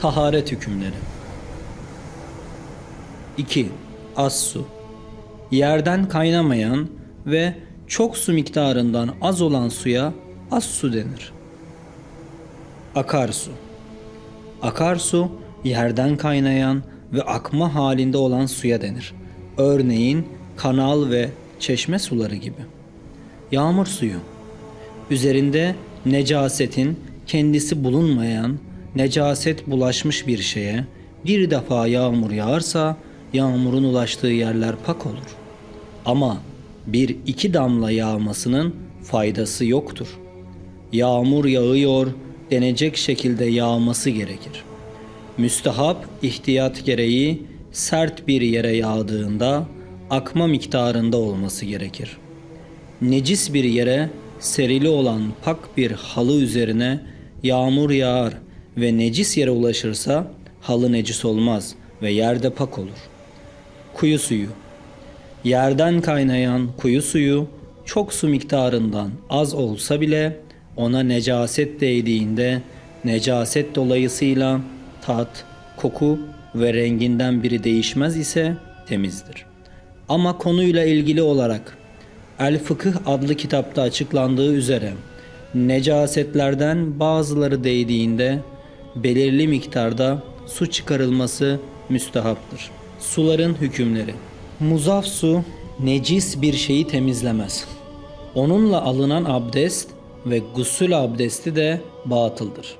Taharet hükümleri 2. Az su Yerden kaynamayan ve çok su miktarından az olan suya az su denir. Akarsu Akarsu yerden kaynayan ve akma halinde olan suya denir. Örneğin kanal ve çeşme suları gibi. Yağmur suyu Üzerinde necasetin kendisi bulunmayan, necaset bulaşmış bir şeye bir defa yağmur yağarsa yağmurun ulaştığı yerler pak olur. Ama bir iki damla yağmasının faydası yoktur. Yağmur yağıyor denecek şekilde yağması gerekir. Müstehap ihtiyat gereği sert bir yere yağdığında akma miktarında olması gerekir. Necis bir yere serili olan pak bir halı üzerine yağmur yağar ve necis yere ulaşırsa halı necis olmaz ve yerde pak olur. Kuyu suyu Yerden kaynayan kuyu suyu çok su miktarından az olsa bile ona necaset değdiğinde necaset dolayısıyla tat, koku ve renginden biri değişmez ise temizdir. Ama konuyla ilgili olarak El Fıkıh adlı kitapta açıklandığı üzere necasetlerden bazıları değdiğinde belirli miktarda su çıkarılması müstehaptır. Suların hükümleri Muzaf su necis bir şeyi temizlemez. Onunla alınan abdest ve gusül abdesti de batıldır.